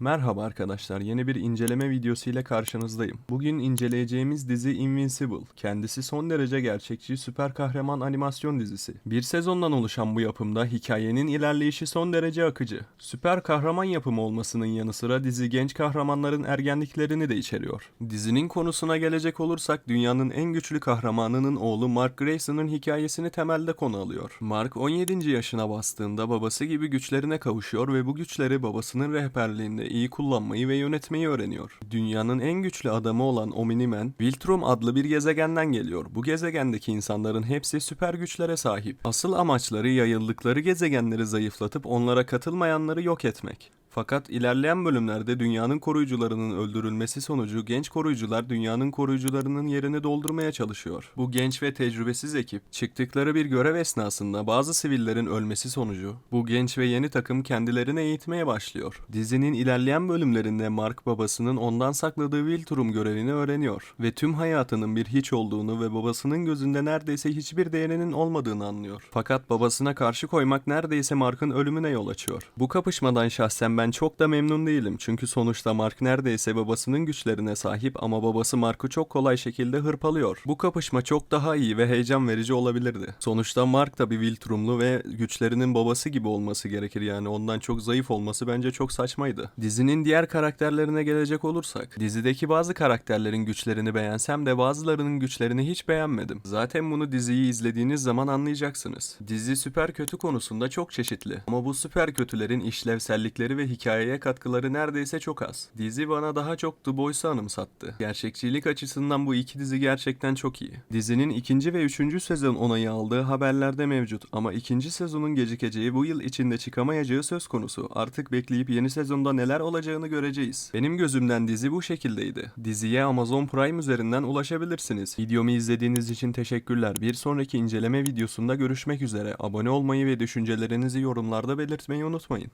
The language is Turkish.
Merhaba arkadaşlar, yeni bir inceleme videosu ile karşınızdayım. Bugün inceleyeceğimiz dizi Invincible. Kendisi son derece gerçekçi süper kahraman animasyon dizisi. Bir sezondan oluşan bu yapımda hikayenin ilerleyişi son derece akıcı. Süper kahraman yapımı olmasının yanı sıra dizi genç kahramanların ergenliklerini de içeriyor. Dizinin konusuna gelecek olursak dünyanın en güçlü kahramanının oğlu Mark Grayson'ın hikayesini temelde konu alıyor. Mark 17. yaşına bastığında babası gibi güçlerine kavuşuyor ve bu güçleri babasının rehberliğinde iyi kullanmayı ve yönetmeyi öğreniyor. Dünyanın en güçlü adamı olan Omni-Man, Viltrum adlı bir gezegenden geliyor. Bu gezegendeki insanların hepsi süper güçlere sahip. Asıl amaçları yayıldıkları gezegenleri zayıflatıp onlara katılmayanları yok etmek. Fakat ilerleyen bölümlerde dünyanın koruyucularının öldürülmesi sonucu genç koruyucular dünyanın koruyucularının yerini doldurmaya çalışıyor. Bu genç ve tecrübesiz ekip çıktıkları bir görev esnasında bazı sivillerin ölmesi sonucu bu genç ve yeni takım kendilerini eğitmeye başlıyor. Dizinin ilerleyen bölümlerinde Mark babasının ondan sakladığı Viltrum görevini öğreniyor ve tüm hayatının bir hiç olduğunu ve babasının gözünde neredeyse hiçbir değerinin olmadığını anlıyor. Fakat babasına karşı koymak neredeyse Mark'ın ölümüne yol açıyor. Bu kapışmadan şahsen ben çok da memnun değilim çünkü sonuçta Mark neredeyse babasının güçlerine sahip ama babası Mark'ı çok kolay şekilde hırpalıyor. Bu kapışma çok daha iyi ve heyecan verici olabilirdi. Sonuçta Mark da bir Viltrumlu ve güçlerinin babası gibi olması gerekir yani ondan çok zayıf olması bence çok saçmaydı. Dizinin diğer karakterlerine gelecek olursak, dizideki bazı karakterlerin güçlerini beğensem de bazılarının güçlerini hiç beğenmedim. Zaten bunu diziyi izlediğiniz zaman anlayacaksınız. Dizi süper kötü konusunda çok çeşitli ama bu süper kötülerin işlevsellikleri ve hikayeye katkıları neredeyse çok az. Dizi bana daha çok The Boys'u anımsattı. Gerçekçilik açısından bu iki dizi gerçekten çok iyi. Dizinin ikinci ve üçüncü sezon onayı aldığı haberlerde mevcut ama ikinci sezonun gecikeceği bu yıl içinde çıkamayacağı söz konusu. Artık bekleyip yeni sezonda neler olacağını göreceğiz. Benim gözümden dizi bu şekildeydi. Diziye Amazon Prime üzerinden ulaşabilirsiniz. Videomu izlediğiniz için teşekkürler. Bir sonraki inceleme videosunda görüşmek üzere. Abone olmayı ve düşüncelerinizi yorumlarda belirtmeyi unutmayın.